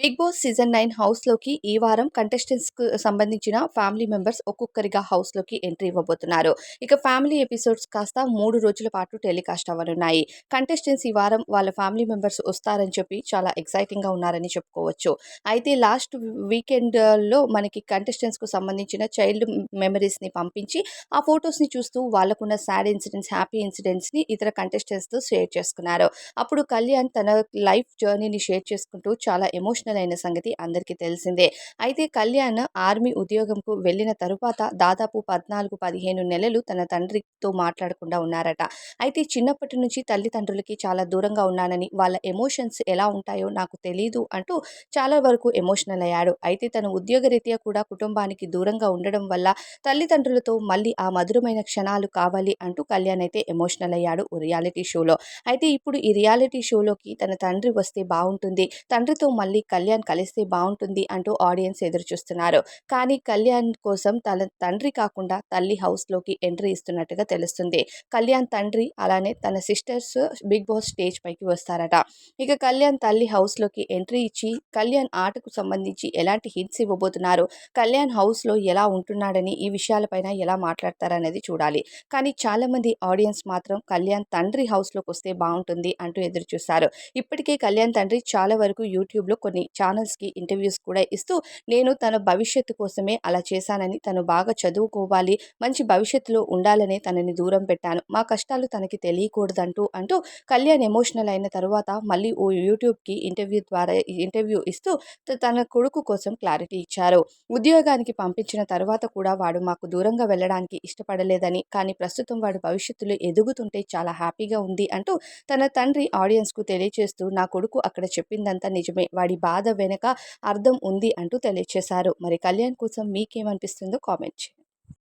Big boss season nine హౌస్లోకి ఈ వారం కంటెస్టెంట్స్కు సంబంధించిన ఫ్యామిలీ మెంబర్స్ ఒక్కొక్కరిగా హౌస్లోకి ఎంట్రీ ఇవ్వబోతున్నారు. ఇక ఫ్యామిలీ ఎపిసోడ్స్ కాస్త మూడు రోజుల పాటు టెలికాస్ట్ అవ్వనున్నాయి. కంటెస్టెంట్స్ ఈ వారం వాళ్ళ ఫ్యామిలీ మెంబర్స్ వస్తారని చెప్పి చాలా ఎక్సైటింగ్గా ఉన్నారని చెప్పుకోవచ్చు. అయితే లాస్ట్ వీకెండ్లో మనకి కంటెస్టెంట్స్కు సంబంధించిన చైల్డ్ మెమరీస్ని పంపించి ఆ ఫొటోస్ని చూస్తూ వాళ్ళకున్న సాడ్ ఇన్సిడెంట్స్ హ్యాపీ ఇన్సిడెంట్స్ని ఇతర కంటెస్టెంట్స్తో షేర్ చేసుకున్నారు. అప్పుడు కళ్యాణ్ తన లైఫ్ జర్నీని షేర్ చేసుకుంటూ చాలా ఎమోషనల్ అయిన సంగతి అందరికీ తెలిసిందే. అయితే కళ్యాణ్ ఆర్మీ ఉద్యోగంకు వెళ్ళిన తరువాత దాదాపు పద్నాలుగు పదిహేను నెలలు తన తండ్రితో మాట్లాడకుండా ఉన్నారట. అయితే చిన్నప్పటి నుంచి తల్లిదండ్రులకి చాలా దూరంగా ఉన్నానని వాళ్ళ ఎమోషన్స్ ఎలా ఉంటాయో నాకు తెలియదు అంటూ చాలా వరకు ఎమోషనల్ అయ్యాడు. అయితే తన ఉద్యోగరీత్యా కూడా కుటుంబానికి దూరంగా ఉండడం వల్ల తల్లిదండ్రులతో మళ్ళీ ఆ మధురమైన క్షణాలు కావాలి అంటూ కళ్యాణ్ అయితే ఎమోషనల్ అయ్యాడు రియాలిటీ షోలో. అయితే ఇప్పుడు ఈ రియాలిటీ షోలోకి తన తండ్రి వస్తే బాగుంటుంది. తండ్రితో మళ్ళీ కళ్యాణ్ కలిస్తే బాగుంటుంది అంటూ ఆడియన్స్ ఎదురు చూస్తున్నారు. కానీ కళ్యాణ్ కోసం తన తండ్రి కాకుండా తల్లి హౌస్లోకి ఎంట్రీ ఇస్తున్నట్టుగా తెలుస్తుంది. కళ్యాణ్ తండ్రి అలానే తన సిస్టర్స్ బిగ్ బాస్ స్టేజ్ పైకి వస్తారట. ఇక కళ్యాణ్ తల్లి హౌస్లోకి ఎంట్రీ ఇచ్చి కళ్యాణ్ ఆటకు సంబంధించి ఎలాంటి హిట్స్ ఇవ్వబోతున్నారు? కళ్యాణ్ హౌస్లో ఎలా ఉంటున్నాడని ఈ విషయాలపైన ఎలా మాట్లాడతారనేది చూడాలి. కానీ చాలామంది ఆడియన్స్ మాత్రం కళ్యాణ్ తండ్రి హౌస్లోకి వస్తే బాగుంటుంది అంటూ ఎదురు చూస్తారు ఇప్పటికే కళ్యాణ్ తండ్రి చాలా వరకు యూట్యూబ్లో కొన్ని ఛానల్స్కి ఇంటర్వ్యూస్ కూడా ఇస్తూ నేను తన భవిష్యత్తు కోసమే అలా చేశానని తను బాగా చదువుకోవాలి మంచి భవిష్యత్తులో ఉండాలని తనని దూరం పెట్టాను. మా కష్టాలు తనకి తెలియకూడదంటూ అంటూ కళ్యాణ్ ఎమోషనల్ అయిన తర్వాత మళ్ళీ ఓ యూట్యూబ్కి ఇంటర్వ్యూ ద్వారా ఇంటర్వ్యూ ఇస్తూ తన కొడుకు కోసం క్లారిటీ ఇచ్చారు. ఉద్యోగానికి పంపించిన తర్వాత కూడా వాడు మాకు దూరంగా వెళ్ళడానికి ఇష్టపడలేదని కానీ ప్రస్తుతం వాడు భవిష్యత్తులో ఎదుగుతుంటే చాలా హ్యాపీగా ఉంది అంటూ తన తండ్రి ఆడియన్స్కు తెలియజేస్తూ నా కొడుకు అక్కడ చెప్పిందంతా నిజమే వాడి బాధ వెనుక అర్థం ఉంది అంటూ తెలియజేశారు మరి కళ్యాణ్ కోసం మీకేమనిపిస్తుందో కామెంట్